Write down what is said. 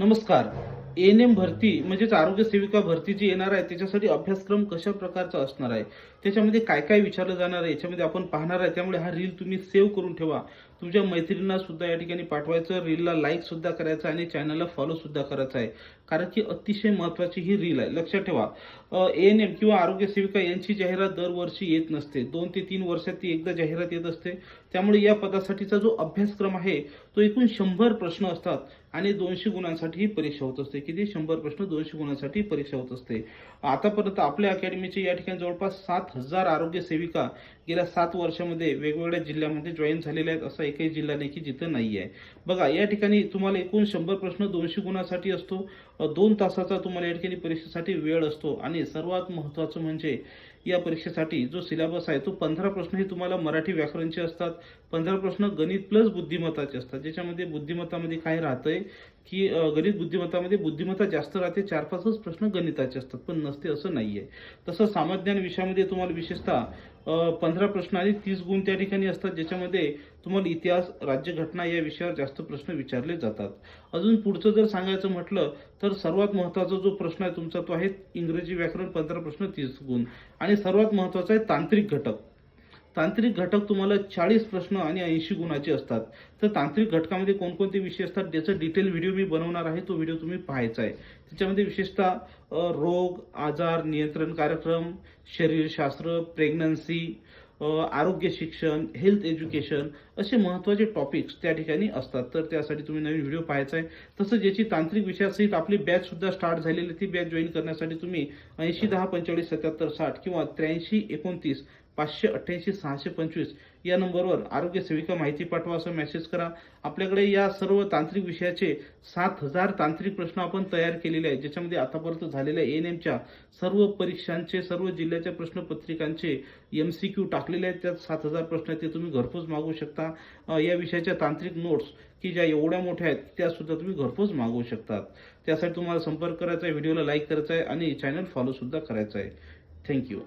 नमस्कार. N M भरती म्हणजेच आरोग्य सेविका भरती जी येणार आहे त्याच्यासाठी अभ्यासक्रम कशा प्रकारचा असणार आहे? त्याच्यामध्ये काय काय विचारलं जाणार आहे? याच्यामध्ये आपण पाहणार आहे. त्यामुळे हा रील तुम्ही सेव्ह करून ठेवा. तुमच्या मैत्रिणींना सुद्धा या ठिकाणी पाठवायचं. रीलला लाईक सुद्धा करायचं आणि चॅनलला फॉलो सुद्धा करायचं आहे. कारण की अतिशय महत्वाची ही रील आहे. लक्षात ठेवा. एन एम किंवा आरोग्य सेविका यांची जाहिरात दरवर्षी येत नसते. दोन ते तीन वर्षात ती एकदा जाहिरात येत असते. त्यामुळे या पदासाठीचा जो अभ्यासक्रम आहे तो एकूण शंभर प्रश्न असतात आणि दोनशे गुणांसाठी ही परीक्षा होत असते. किती? शंभर प्रश्न दोनशे गुणांसाठी परीक्षा होत असते. आतापर्यंत आपल्या अकॅडमीचे या ठिकाणी जवळपास सात हजार आरोग्य सेविका गेल्या सात वर्षामध्ये वेगवेगळ्या जिल्ह्यामध्ये जॉईन झालेल्या आहेत असा एकही जिल्हा नाही की जिथं नाही आहे बघा या ठिकाणी तुम्हाला एकूण शंभर प्रश्न दोनशे गुणासाठी असतो. दोन तासाचा तुम्हाला या ठिकाणी परीक्षेसाठी वेळ असतो. आणि सर्वात महत्त्वाचं म्हणजे या परीक्षेसाठी जो सिलेबस आहे तो पंधरा प्रश्न हे तुम्हाला मराठी व्याकरणचे असतात. पंधरा प्रश्न गणित प्लस बुद्धिमत्ताचे असतात. ज्याच्यामध्ये बुद्धिमत्तामध्ये काय राहतंय की गणित बुद्धिमत्तामध्ये बुद्धिमत्ता जास्त राहते चार पाचच प्रश्न गणिताचे असतात पण नसते असं नाही आहे तसं सामान्य विषयामध्ये तुम्हाला विशेषतः पंधरा प्रश्न आणि तीस गुण त्या ठिकाणी असतात ज्याच्यामध्ये तुम्हाला इतिहास राज्यघटना या विषयावर जास्त प्रश्न विचारले जातात. अजून पुढचं जर सांगायचं म्हटलं तर सर्वात महत्त्वाचा जो प्रश्न आहे तुमचा तो आहे इंग्रजी व्याकरण पंधरा प्रश्न तीस गुण. आणि आणि सर्वात महत्त्वाचा आहे तांत्रिक घटक. तांत्रिक घटक तुम्हाला चाळीस प्रश्न आणि ऐंशी गुणाचे असतात. तर तांत्रिक घटकामध्ये कोणकोणते विषय असतात त्याचा डिटेल व्हिडिओ मी बनवणार आहे तो व्हिडिओ तुम्ही पाहायचा आहे. त्याच्यामध्ये विशेषतः रोग आजार नियंत्रण कार्यक्रम शरीरशास्त्र प्रेग्नन्सी आरोग्य शिक्षण हेल्थ एज्युकेशन असे महत्त्वाचे टॉपिक्स त्या ठिकाणी असतात तर त्यासाठी तुम्ही नवीन व्हिडिओ पाहायचा आहे तसंच याची तांत्रिक विषयासहित आपली बॅचसुद्धा स्टार्ट झालेली आहे. ती बॅच जॉईन करण्यासाठी तुम्ही ऐंशी दहा पंचेचाळीस सत्याहत्तर साठ किंवा त्र्याऐंशी एकोणतीस पाचशे अठ्ठ्याऐंशी सहाशे पंचवीस या नंबरवर आरोग्य सेविका माहिती पाठवा असं मेसेज करा. आपल्याकडे या सर्व तांत्रिक विषयाचे सात हजार तांत्रिक प्रश्न आपण तयार केलेले आहेत. ज्याच्यामध्ये आतापर्यंत झालेल्या एन एमच्या सर्व परीक्षांचे सर्व जिल्ह्याच्या प्रश्नपत्रिकांचे एम सी क्यू टाकलेले आहेत. त्यात सात हजार प्रश्न आहेत ते तुम्ही घरपोच मागवू शकता. या विषयाच्या तांत्रिक नोट्स की ज्या एवढ्या मोठ्या आहेत त्यासुद्धा तुम्ही घरपोच मागवू शकतात. त्यासाठी तुम्हाला संपर्क करायचा आहे व्हिडिओला लाईक करायचा आहे आणि चॅनल फॉलोसुद्धा करायचा आहे. थँक्यू